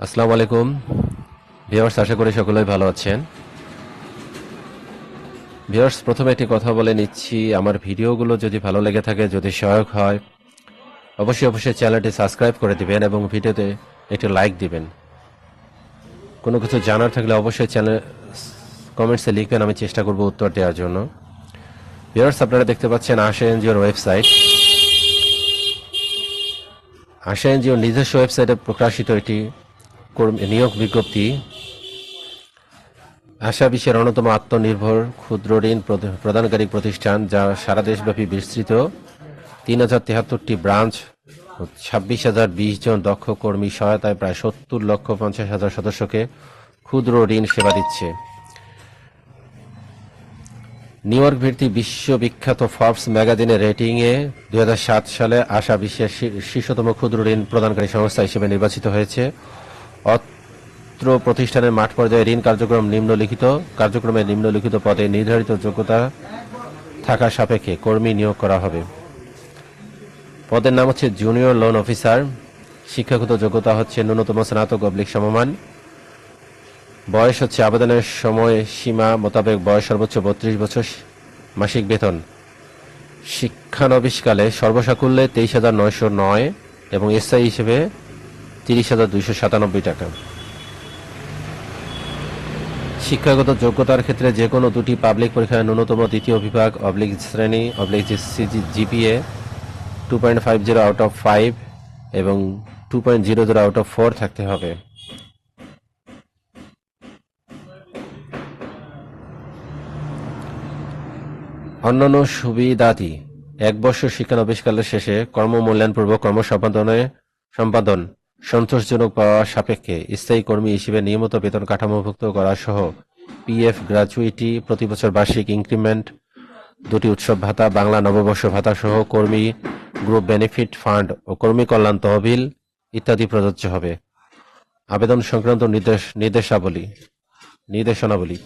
আসসালামু আলাইকুম। ভিউয়ার্স আশা করি সকলেই ভালো আছেন। ভিউয়ার্স প্রথমে একটি কথা বলে নিচ্ছি। আমার ভিডিওগুলো যদি ভালো লেগে থাকে, যদি সহায়ক হয়, অবশ্যই অবশ্যই চ্যানেলটি সাবস্ক্রাইব করে দিবেন এবং ভিডিওতে একটি লাইক দিবেন। কোনো কিছু জানার থাকলে অবশ্যই চ্যানেল, কমেন্টসে লিখবেন। আমি চেষ্টা করব উত্তর দেওয়ার জন্য। ভিউয়ার্স আপনারা দেখতে পাচ্ছেন আশা এনজিওর ওয়েবসাইট। আশা এনজিওর নিজস্ব ওয়েবসাইটে প্রকাশিত একটি নিয়োগ বিজ্ঞপ্তি। আশা বিশ্বের অন্যতম আত্মনির্ভর ক্ষুদ্র ঋণ প্রদ- প্রদানকারী প্রতিষ্ঠান যা সারা দেশব্যাপী বিস্তৃত। তিন হাজার তেহাত্তরটি ব্রাঞ্চ ছাব্বিশ হাজার বিশ জন দক্ষ কর্মী সহায়তায় প্রায় সত্তর লক্ষ পঞ্চাশ হাজার সদস্যকে ক্ষুদ্র ঋণ সেবা দিচ্ছে। নিউ ইয়র্ক ভিত্তিক বিশ্ববিখ্যাত ফর্বস ম্যাগাজিনের রেটিংয়ে দু হাজার সাত সালে আশা বিশ্বের শীর্ষতম ক্ষুদ্র ঋণ প্রদানকারী সংস্থা হিসেবে নির্বাচিত হয়েছে। অত্র প্রতিষ্ঠানের মাঠ পর্যায়ে ঋণ কার্যক্রম নিম্নলিখিত, কার্যক্রমে নিম্নলিখিত পদে নির্ধারিত যোগ্যতা থাকা সাপেক্ষে কর্মী নিয়োগ করা হবে। পদের নাম হচ্ছে জুনিয়র লোন অফিসার শিক্ষাগত যোগ্যতা হচ্ছে ন্যূনতম স্নাতক অবলিক সমমান। বয়স হচ্ছে আবেদনের সময় সীমা মোতাবেক বয়স সর্বোচ্চ বত্রিশ বছর মাসিক বেতন। শিক্ষানবিশকালে সর্বসাকুল্যে তেইশ হাজার নয়শো নয় এবং এসআই হিসেবে তিরিশ হাজার দুইশো সাতানব্বই টাকা। শিক্ষাগত যোগ্যতার ক্ষেত্রে যে কোনো দুটি পাবলিক পরীক্ষায় ন্যূনতম দ্বিতীয় বিভাগ, অবলিক শ্রেণি, oblique GPA, two point five zero out of five এবং two point zero zero out of four থাকতে হবে। অন্যান্য সুবিধাদি, এক বছর শিক্ষানবিশকালের শেষে কর্ম কর্মমূল্যায়নপূর্বক কর্ম সম্পাদনে সম্পাদন। সন্তোষজনক পাওয়া সাপেক্ষে স্থায়ী কর্মী হিসেবে নিয়মিত বেতন কাঠামোভুক্ত করা সহ পিএফ গ্র্যাচুইটি প্রতি বছর বার্ষিক ইনক্রিমেন্ট, দুটি উৎসব ভাতা, বাংলা নববর্ষ ভাতা সহ কর্মী গ্রুপ বেনিফিট ফান্ড ও কর্মী কল্যাণ তহবিল ইত্যাদি প্রযোজ্য হবে। আবেদন সংক্রান্ত নির্দেশ, নির্দেশাবলী, নির্দেশনাবলী।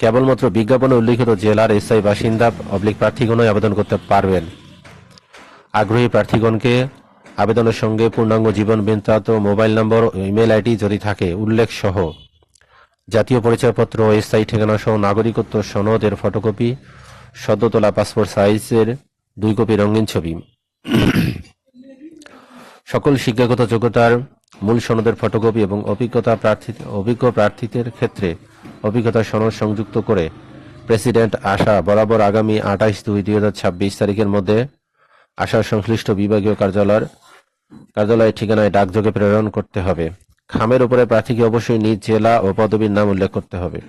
কেবলমাত্র বিজ্ঞাপনে উল্লিখিত জেলার এসআই বাসিন্দা অবলিক প্রার্থীগণই আবেদন করতে পারবেন। আগ্রহী প্রার্থীগণকে আবেদনের সঙ্গে পূর্ণাঙ্গ জীবন বৃত্তান্ত মোবাইল নম্বর ইমেল আইডি যদি থাকে উল্লেখ সহ জাতীয় পরিচয়পত্র ও স্থায়ী ঠিকানা সহ নাগরিকত্ব সনদের ফটোকপি সদ্য তোলা পাসপোর্ট সাইজের দুই কপি রঙিন ছবি। সকল শিক্ষাগত যোগ্যতার মূল সনদের ফটোকপি এবং অভিজ্ঞতা প্রার্থী, অভিজ্ঞ প্রার্থীদের ক্ষেত্রে অভিজ্ঞতা সনদ সংযুক্ত করে প্রেসিডেন্ট আশা বরাবর আগামী আঠাইশ দুই দুই তারিখের মধ্যে আশার সংশ্লিষ্ট বিভাগীয় কার্যালয়ের কার্যালয়ের ঠিকানায় ডাকযোগে প্রেরণ করতে হবে। খামের উপরে প্রার্থীকে অবশ্যই নিজ জেলা ও পদবীর নাম উল্লেখ করতে হবে।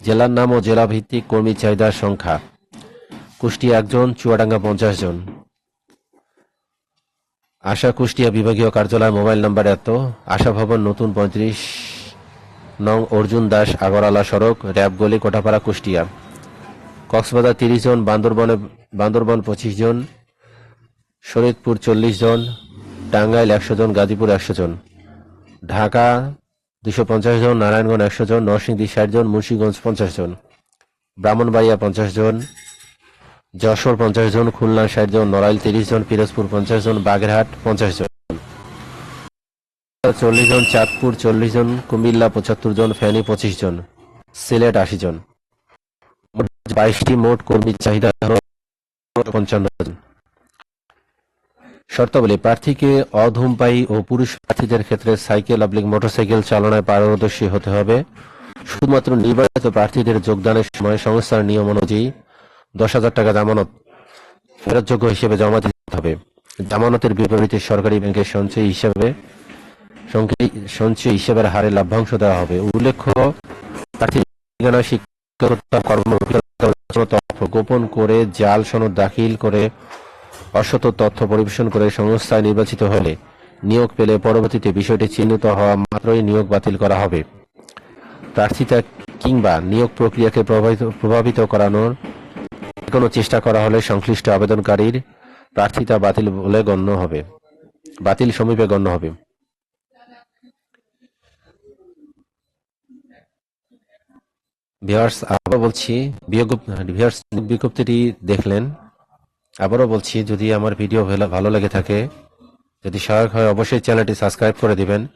জেলার নাম ও জেলা ভিত্তিক কর্মী চাহিদার সংখ্যা। কুষ্টিয়া একজন, চুয়াডাঙ্গা পঞ্চাশ জন। আশা কুষ্টিয়া বিভাগীয় কার্যালয় মোবাইল নাম্বার এত। আশা ভবন নতুন পঁয়ত্রিশ নং অর্জুন দাস আগরওয়ালা সড়ক, র্যাবগলি কোটাপাড়া কুষ্টিয়া। কক্সবাজার তিরিশ জন, বান্দরবনে বান্দরবন পঁচিশ জন। শরীদপুর চল্লিশ জন, টাঙ্গাইল একশো জন, গাজীপুর একশো জন। ঢাকা দুশো পঞ্চাশ জন, নারায়ণগঞ্জ একশো জন, নরসিংদী ষাট জন, মুন্সিগঞ্জ পঞ্চাশ জন। ব্রাহ্মণবাড়িয়া পঞ্চাশ জন, যশোর পঞ্চাশ জন, খুলনা ষাট জন, নড়াইল তিরিশ জন, পিরোজপুর পঞ্চাশ জন, বাগেরহাট পঞ্চাশ জন। চল্লিশ জন, চাঁদপুর চল্লিশ জন, কুমিল্লা পঁচাত্তর জন, ফেনী পঁচিশ জন, সিলেট আশি জন। বাইশটি মোট কর্মী চাহিদা পঞ্চান্ন জন। শর্তাবলী প্রার্থীকে অধূমপায়ী ও পুরুষ প্রার্থীদের ক্ষেত্রে সাইকেল অবলিক মোটরসাইকেল চালনায় পারদর্শী হতে হবে। শুধুমাত্র নির্বাচিত প্রার্থীদের যোগদানের সময় সংস্থার নিয়ম অনুযায়ী দশ হাজার টাকা জামানত ফেরতযোগ্য হিসেবে জমা দিতে হবে। জামানতের বিপরীতে সরকারি ব্যাংকের সঞ্চয় হিসাবে সঞ্চয় হিসেবের হারে লাভ্যাংশ দেওয়া হবে। উল্লেখ্য, প্রার্থী গোপন করে জাল সনদ দাখিল করে অসত তথ্য পরিবেশন করে সংস্থায় নির্বাচিত হলে নিয়োগ পেলে পরবর্তীতে বিষয়টি চিহ্নিত হওয়া মাত্রই নিয়োগ বাতিল করা হবে। প্রার্থিতা কিংবা নিয়োগ প্রক্রিয়াকে প্রভাবিত করানোর কোনো চেষ্টা করা হলে সংশ্লিষ্ট আবেদনকারীর প্রার্থিতা বাতিল বলে গণ্য হবে। বাতিল সমীপে গণ্য হবে। ভিউয়ার্স আবার বলছি ভিউয়ার্স বিজ্ঞপ্তিটি দেখলেন আবারও বলছি, যদি আমার ভিডিও ভালো লাগে থাকে, যদি সহায়ক হয়, অবশ্যই চ্যানেলটি সাবস্ক্রাইব করে দিবেন।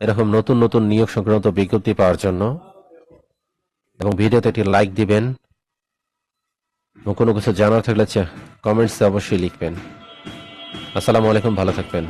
এরকম নতুন নতুন নিয়োগ সংক্রান্ত বিজ্ঞপ্তি পাওয়ার জন্য। এবং ভিডিওতে একটি লাইক দিবেন। এবং কোনো কিছু জানার থাকলে কমেন্টসে অবশ্যই লিখবেন। আসসালামু আলাইকুম, ভালো থাকবেন।